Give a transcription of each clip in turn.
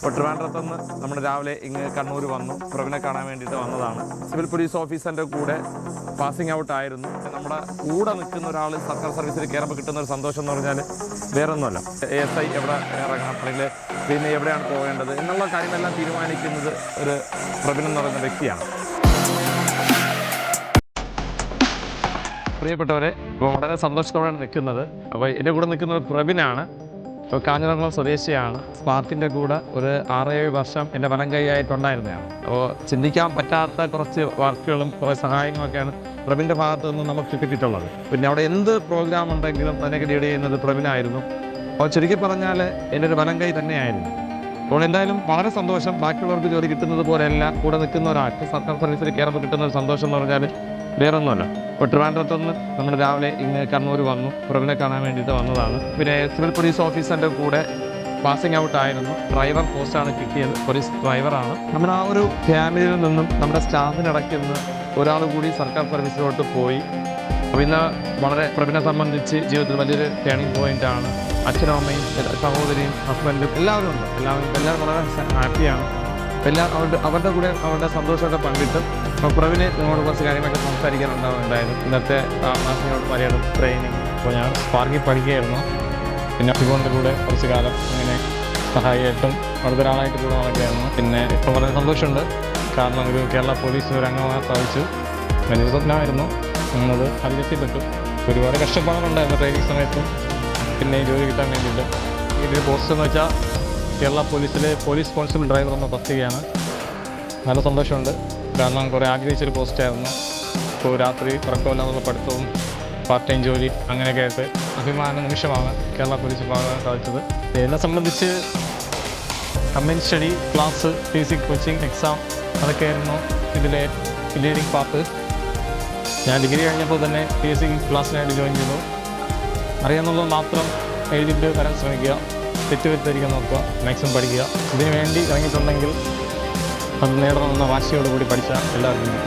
അപ്പോൾ ട്രിവാൻഡ്രത്തുനിന്ന് നമ്മൾ രാവിലെ ഇങ്ങ് കണ്ണൂർ വന്നു. പ്രവിനെ കാണാൻ വേണ്ടിയിട്ട് വന്നതാണ്. സിവിൽ പോലീസ് ഓഫീസറിന്റെ കൂടെ പാസിംഗ് ഔട്ട് ആയിരുന്നു. നമ്മുടെ കൂടെ നിൽക്കുന്ന ഒരാൾ സർക്കാർ സർവീസിൽ കയറുമ്പോൾ കിട്ടുന്ന ഒരു സന്തോഷം എന്ന് പറഞ്ഞാൽ വേറെ ഒന്നുമല്ല എസ് ഐ എവിടെ ഇറങ്ങണം അല്ലെങ്കിൽ പിന്നെ എവിടെയാണ് പോകേണ്ടത് എന്നുള്ള കാര്യങ്ങളെല്ലാം തീരുമാനിക്കുന്നത് ഒരു പ്രബിൻ എന്ന് പറയുന്ന വ്യക്തിയാണ്. പ്രിയപ്പെട്ടവരെ ഇപ്പോൾ വളരെ സന്തോഷത്തോടെയാണ് നിൽക്കുന്നത്. അപ്പോൾ എന്റെ കൂടെ നിൽക്കുന്നത് പ്രബിനാണ് ഇപ്പോൾ കാഞ്ഞിരംകുളം സ്വദേശിയാണ്. സ്മാർട്ടിന്റെ കൂടെ ഒരു ആറേഴ് വർഷം എന്റെ വനം കൈയായിട്ടുണ്ടായിരുന്നതാണ് അപ്പോൾ ചിന്തിക്കാൻ പറ്റാത്ത കുറച്ച് വർക്കുകളും കുറേ സഹായങ്ങളൊക്കെയാണ് പ്രവീന്റെ ഭാഗത്ത് നിന്ന് നമുക്ക് കിട്ടിയിട്ടുള്ളത്. പിന്നെ അവിടെ എന്ത് പ്രോഗ്രാം ഉണ്ടെങ്കിലും തന്നെ ലീഡ് ചെയ്യുന്നത് പ്രവീനായിരുന്നു അപ്പോൾ ചുരുക്കി പറഞ്ഞാൽ എന്റെ ഒരു വനം കൈ തന്നെയായിരുന്നു. അപ്പോൾ എന്തായാലും വളരെ സന്തോഷം. ബാക്കിയുള്ളവർക്ക് ജോലി കിട്ടുന്നത് പോലെയല്ല. കൂടെ നിൽക്കുന്ന ഒരാൾക്ക് സർക്കാർ സർവീസിൽ കയറുമ്പോൾ കിട്ടുന്ന ഒരു സന്തോഷം എന്ന് പറഞ്ഞാൽ വേറെ ഒന്നുമല്ല ഇപ്പോൾ ട്രിവാൻഡ്രത്ത് നിന്ന് നമ്മൾ രാവിലെ ഇങ്ങ് കണ്ണൂർ വന്നു. പുറകിനെ കാണാൻ വേണ്ടിയിട്ട് വന്നതാണ്. പിന്നെ സിവിൽ പോലീസ് ഓഫീസറിന്റെ കൂടെ പാസിംഗ് ഔട്ട് ആയിരുന്നു. ഡ്രൈവർ പോസ്റ്റാണ് കിട്ടിയത്. പോലീസ് ഡ്രൈവറാണ് നമ്മുടെ ആ ഒരു ഫാമിലിയിൽ നിന്നും നമ്മുടെ സ്റ്റാഫിനിടയ്ക്ക് നിന്ന് ഒരാൾ കൂടി സർക്കാർ സർവീസിലോട്ട് പോയി. അപ്പോൾ ഇന്ന് വളരെ പ്രവിനെ സംബന്ധിച്ച് ജീവിതത്തിൽ വലിയൊരു ടേണിംഗ് പോയിന്റ് ആണ്. അച്ഛനും അമ്മയും സഹോദരിയും ഹസ്ബൻഡും എല്ലാവരും ഉണ്ട്. എല്ലാവരും എല്ലാവരും വളരെ ഹാപ്പിയാണ് എല്ലാ അവരുടെ അവരുടെ കൂടെ അവരുടെ സന്തോഷമൊക്കെ പങ്കിട്ട് അപ്പോൾ പ്രവിന് നിങ്ങളോട് കുറച്ച് കാര്യങ്ങളൊക്കെ സംസാരിക്കാനുണ്ടാവുന്നുണ്ടായിരുന്നു. ഇന്നത്തെ മാസങ്ങളോട് പലയിടും ട്രെയിനിങ് അപ്പോൾ ഞാൻ സ്പാർക്കിൽ പഠിക്കുകയായിരുന്നു. പിന്നെ അഭിഗോണിന്റെ കൂടെ കുറച്ച് കാലം ഇങ്ങനെ സഹായിയായിട്ടും അടുത്ത ഒരാളായിട്ട് കൂടെ നടക്കുകയായിരുന്നു. പിന്നെ ഇപ്പോൾ വളരെ സന്തോഷമുണ്ട്. കാരണം ഒരു കേരള പോലീസ് ഒരു അംഗമാകാൻ സാധിച്ചു. വലിയൊരു സ്വപ്നമായിരുന്നു. എന്നത് അതിലെത്തിപ്പെട്ടു. ഒരുപാട് കഷ്ടപ്പാടുണ്ടായിരുന്നു ട്രെയിനിങ് സമയത്തും. പിന്നെ ജോലി കിട്ടാൻ വേണ്ടിയിട്ട്. ഇതിന്റെ പോസ്റ്റ് എന്ന് വെച്ചാൽ കേരള പോലീസിലെ പോലീസ് കോൺസ്റ്റബിൾ ഡ്രൈവർ എന്ന തസ്തികയാണ്. നല്ല സന്തോഷമുണ്ട്. കാരണം കുറേ ആഗ്രഹിച്ചൊരു പോസ്റ്റായിരുന്നു. ഇപ്പോൾ രാത്രി ഉറക്കമില്ലാന്നുള്ള പഠിത്തവും പാർട്ട് ടൈം ജോലി അങ്ങനെയൊക്കെ ആയിട്ട് അഭിമാന നിമിഷമാണ് കേരള പോലീസ് ഭാഗം സാധിച്ചത് എന്നെ സംബന്ധിച്ച് company study class physic coaching exam അതൊക്കെ ആയിരുന്നു ഇതിലെ ലീഡിങ് പാർട്ട് ഞാൻ ഡിഗ്രി കഴിഞ്ഞപ്പോൾ തന്നെ പി എസ് സി ക്ലാസ്സിനായിട്ട് ജോയിൻ ചെയ്തു. അറിയാമെന്നുള്ളത് മാത്രം എഴുതിയിട്ട് വരാൻ ശ്രമിക്കുക. തെറ്റുവരുത്താതിരിക്കാൻ നോക്കുക. മാക്സിമം പഠിക്കുക. ഇതിനു വേണ്ടി ഇറങ്ങിയിട്ടുണ്ടെങ്കിൽ അത് നേടണമെന്ന വാശിയോടുകൂടി പഠിച്ച എല്ലാവർക്കും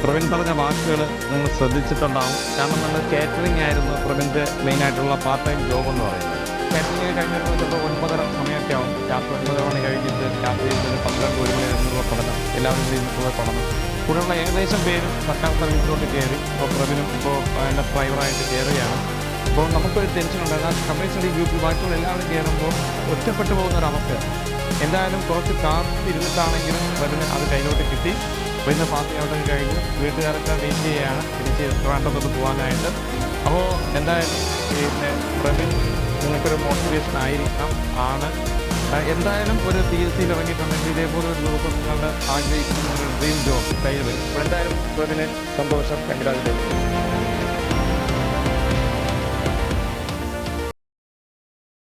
പ്രവീൺ പറഞ്ഞ വാക്കുകൾ നിങ്ങൾ ശ്രദ്ധിച്ചിട്ടുണ്ടാവും. കാരണം നമ്മൾ കാറ്ററിംഗ് ആയിരുന്നു പ്രവീണിന്റെ മെയിനായിട്ടുള്ള പാർട്ട് ടൈം ജോബ് എന്ന് പറയുന്നത്. കാറ്ററിംഗ് കഴിഞ്ഞ് വരുമ്പോൾ ചിലപ്പോൾ ഒൻപതര സമയമൊക്കെ ആവും. രാത്രി ഒൻപത് മണി കഴിഞ്ഞിട്ട് രാത്രി ഒരു പന്ത്രണ്ട് ഒരു മണി വരെയുള്ള പഠനം. എല്ലാവരും കൂടി ഇരുന്നിട്ടുള്ള പഠനം. കൂടെയുള്ള ഏകദേശം പേരും സർക്കാർ സർവീസിലോട്ട് കയറി. ഇപ്പോൾ പ്രവീണും ഇപ്പോൾ അതിന്റെ ഡ്രൈവറായിട്ട് കയറുകയാണ്. അപ്പോൾ നമുക്കൊരു ടെൻഷൻ ഉണ്ട് എന്നാൽ കമ്പനി ഗ്രൂപ്പിൽ ബാക്കിയുള്ള എല്ലാവരും കയറുമ്പോൾ ഒറ്റപ്പെട്ടു പോകുന്ന ഒരു അവസ്ഥ എന്തായാലും കുറച്ച് കാത്തിരുന്നിട്ടാണെങ്കിലും വരുന്ന അത് കയ്യിലോട്ട് കിട്ടി. വരുന്ന പാർട്ടി അവിടെ കഴിഞ്ഞ് വീട്ടുകാരൊക്കെ വെയിറ്റ് ചെയ്യുകയാണ്. തിരിച്ച് ട്രിവാൻഡ്രത്തോട്ട് പോകാനായിട്ട്. അപ്പോൾ എന്തായാലും പിന്നെ പ്രവീൺ നിങ്ങൾക്കൊരു മോട്ടിവേഷൻ ആയിരിക്കാം ആണ്. എന്തായാലും ഒരു പി എസ് സിയിൽ ഇറങ്ങിയിട്ടുണ്ടെങ്കിൽ ഇതേപോലെ ഒരു ഗ്രൂപ്പ് നിങ്ങളുടെ ആഗ്രഹിക്കുന്ന ഒരു ഡ്രീം ജോബ് കയ്യിൽ വരും. അപ്പോൾ എന്തായാലും പ്രവീന് സന്തോഷം. കൺഗ്രാജുലേഷൻ